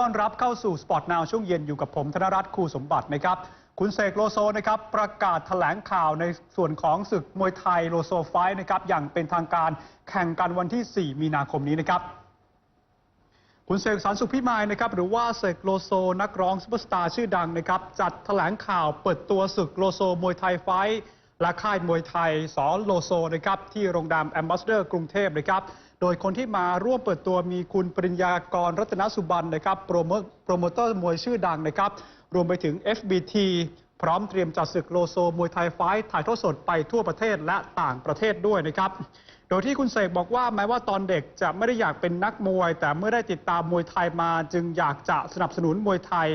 ต้อนรับเข้าสู่สปอร์ตนาวช่วงเย็นอยู่กับผมธนรัตน์ครูสมบัตินะครับ คุณเสกโลโซนะครับประกาศแถลงข่าวในส่วนของศึกมวยไทยโลโซไฟท์นะครับอย่างเป็นทางการแข่งกันวันที่ 4 มีนาคมนี้นะครับ คุณเสกสรรสุขพิมายนะครับหรือว่าเสกโลโซนักร้องซุปเปอร์สตาร์ชื่อดังนะครับจัดแถลงข่าวเปิดตัวศึกโลโซมวยไทยไฟท์และค่ายมวยไทยสอนโลโซนะครับที่โรงแรมแอมบาสเดอร์กรุงเทพนะครับ ดยคนที่มาร่วมเปิดตัวมีคุณปริญญากรรัตนสุบันนะครับโปรโมโปรโมเตอร์มวยชื่อดังนะครับ รวมไปถึง FBT พร้อมเตรียมจัดศึกโลโซมวยไทยไฟท์ถ่ายทอดสดไปทั่วประเทศและต่างประเทศด้วยนะครับ โดยที่คุณเสกบอกว่าแม้ว่าตอนเด็กจะไม่ได้อยากเป็นนักมวย แต่เมื่อได้ติดตามมวยไทยมาจึงอยากจะสนับสนุนมวยไทย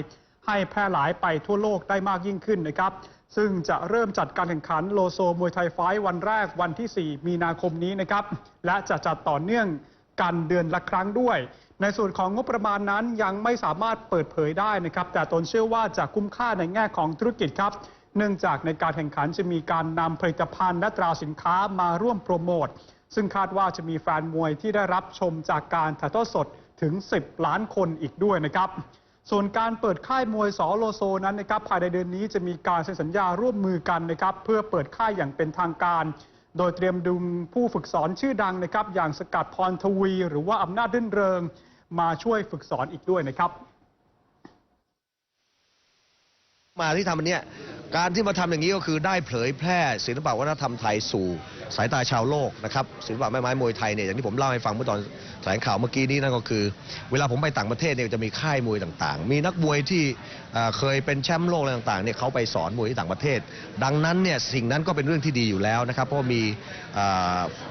ให้แพร่หลายไปทั่วโลกได้มากยิ่งขึ้นนะครับ ซึ่งจะเริ่มจัดการแข่งขันโลโซมวยไทยไฟวันแรกวันที่ 4 มีนาคมนี้นะครับ และจะจัดต่อเนื่องกันเดือนละครั้งด้วย ในส่วนของงบประมาณนั้นยังไม่สามารถเปิดเผยได้นะครับ แต่ตนเชื่อว่าจะคุ้มค่าในแง่ของธุรกิจครับ เนื่องจากในการแข่งขันจะมีการนำผลิตภัณฑ์และตราสินค้ามาร่วมโปรโมทซึ่งคาดว่าจะมีแฟนมวยที่ได้รับชมจากการถ่ายทอดสดถึง 10 ล้านคนอีกด้วยนะครับ ส่วนการเปิดค่ายมวยสอโลโซนั้นนะครับภายในเดือนนี้จะมีการเซ็นสัญญาร่วมมือกันนะครับเพื่อเปิดค่ายอย่างเป็นทางการ โดยเตรียมดึงผู้ฝึกสอนชื่อดังนะครับอย่างสกัดพรทวี หรือว่าอำนาจรื่นเริง มาช่วยฝึกสอนอีกด้วยนะครับ มาที่ทำอันเนี้ยการที่มาทำอย่างนี้ก็คือได้เผยแพร่ศิลปะวัฒนธรรมไทยสู่ สายตาชาวโลกนะครับศิลปะแม่ไม้มวยไทยเนี่ยอย่างที่ผมเล่าให้ฟังเมื่อตอนแถลงข่าวเมื่อกี้นี้นั่นก็คือ เวลาผมไปต่างประเทศเนี่ยจะมีค่ายมวยต่างๆ มีนักมวยที่เคยเป็นแชมป์โลกอะไรต่างๆเนี่ยเขาไปสอนมวยที่ต่างประเทศ ดังนั้นเนี่ยสิ่งนั้นก็เป็นเรื่องที่ดีอยู่แล้วนะครับเพราะมี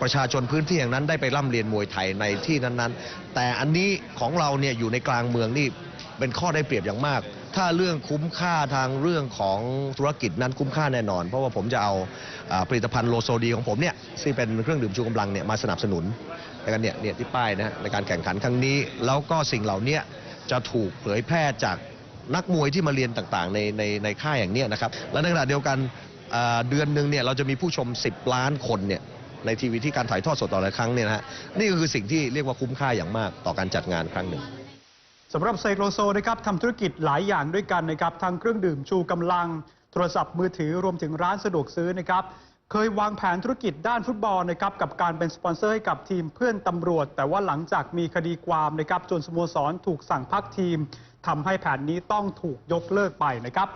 ประชาชนพื้นที่อย่างนั้นได้ไปร่ำเรียนมวยไทยในที่นั้นๆ แต่อันนี้ของเราเนี่ยอยู่ในกลางเมืองนี่เป็นข้อได้เปรียบอย่างมาก ถ้าเรื่องคุ้มค่าทางเรื่องของธุรกิจนั้นคุ้มค่าแน่นอน เพราะว่าผมจะเอาผลิตภัณฑ์โลโซดีของผมเนี่ยซึ่งเป็นเครื่องดื่มชูกำลังเนี่ยมาสนับสนุนในการเนี่ยเนี่ยที่ป้ายนะในการแข่งขันครั้งนี้ แล้วก็สิ่งเหล่านี้จะถูกเผยแพร่จากนักมวยที่มาเรียนต่างๆ ในในในค่ายอย่างเนี้ยนะครับและในขณะเดียวกันเดือนหนึ่งเนี่ยเราจะมีผู้ชม 10 ล้านคนเนี่ยในทีวีที่การถ่ายทอดสดต่อละครั้งเนี่ยนะฮะนี่ก็คือสิ่งที่เรียกว่าคุ้มค่าอย่างมากต่อการจัดงานครั้งหนึ่ง สำหรับไซโลโซนะครับทำธุรกิจหลายอย่างด้วยกันนะครับทั้งเครื่องดื่มชูกำลัง โทรศัพท์มือถือรวมถึงร้านสะดวกซื้อนะครับ เคยวางแผนธุรกิจด้านฟุตบอลนะครับกับการเป็นสปอนเซอร์ให้กับทีมเพื่อนตำรวจ แต่ว่าหลังจากมีคดีความนะครับจนสโมสรถูกสั่งพักทีมทำให้แผนนี้ต้องถูกยกเลิกไปนะครับ